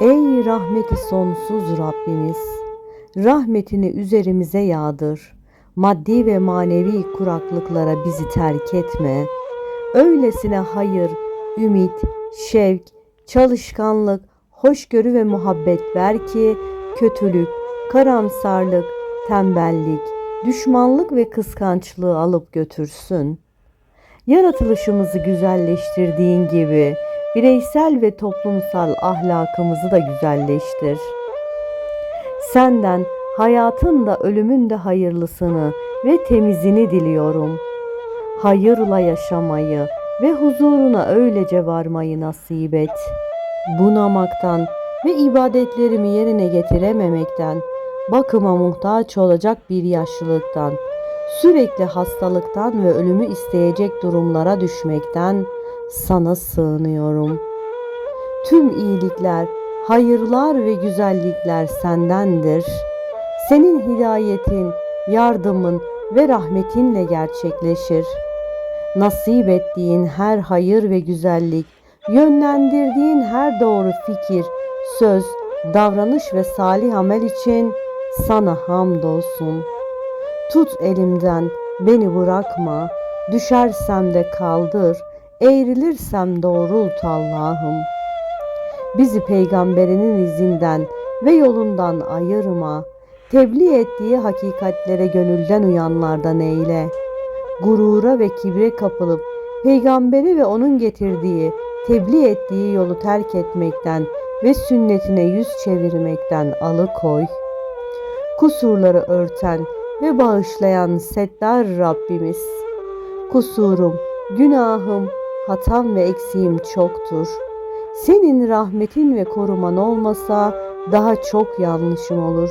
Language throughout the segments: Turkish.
Ey rahmeti sonsuz Rabbimiz, rahmetini üzerimize yağdır. Maddi ve manevi kuraklıklara bizi terk etme. Öylesine hayır, ümit, şevk, çalışkanlık, hoşgörü ve muhabbet ver ki kötülük, karamsarlık, tembellik, düşmanlık ve kıskançlığı alıp götürsün. Yaratılışımızı güzelleştirdiğin gibi bireysel ve toplumsal ahlakımızı da güzelleştir. Senden hayatın da ölümün de hayırlısını ve temizini diliyorum. Hayırla yaşamayı ve huzuruna öylece varmayı nasip et. Bunamaktan ve ibadetlerimi yerine getirememekten, bakıma muhtaç olacak bir yaşlılıktan, sürekli hastalıktan ve ölümü isteyecek durumlara düşmekten sana sığınıyorum. Tüm iyilikler, hayırlar ve güzellikler sendendir. Senin hidayetin, yardımın ve rahmetinle gerçekleşir. Nasip ettiğin her hayır ve güzellik, yönlendirdiğin her doğru fikir, söz, davranış ve salih amel için sana hamdolsun. Tut elimden, beni bırakma. Düşersem de kaldır, eğrilirsem doğrult Allah'ım. Bizi peygamberinin izinden ve yolundan ayırma. Tebliğ ettiği hakikatlere gönülden uyanlardan eyle. Gurura ve kibre kapılıp peygamberi ve onun getirdiği, tebliğ ettiği yolu terk etmekten ve sünnetine yüz çevirmekten alıkoy. Kusurları örten ve bağışlayan Settar Rabbimiz. Kusurum, günahım, hatam ve eksiğim çoktur. Senin rahmetin ve koruman olmasa daha çok yanlışım olur.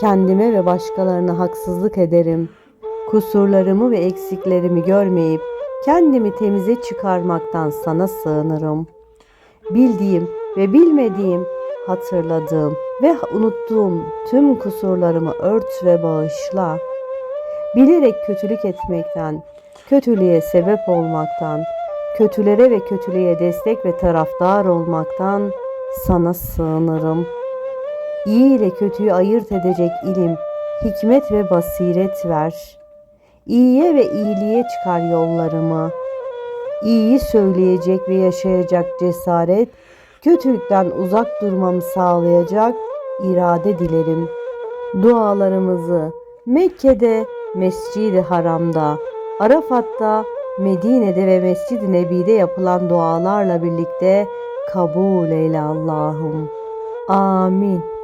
Kendime ve başkalarına haksızlık ederim. Kusurlarımı ve eksiklerimi görmeyip kendimi temize çıkarmaktan sana sığınırım. Bildiğim ve bilmediğim, hatırladığım ve unuttuğum tüm kusurlarımı ört ve bağışla. Bilerek kötülük etmekten, kötülüğe sebep olmaktan, kötülere ve kötülüğe destek ve taraftar olmaktan sana sığınırım. İyi ile kötüyü ayırt edecek ilim, hikmet ve basiret ver. İyiye ve iyiliğe çıkar yollarımı. İyiyi söyleyecek ve yaşayacak cesaret, kötülükten uzak durmamı sağlayacak irade dilerim. Dualarımızı Mekke'de, Mescid-i Haram'da, Arafat'ta, Medine'de ve Mescid-i Nebi'de yapılan dualarla birlikte kabul eyle Allah'ım. Amin.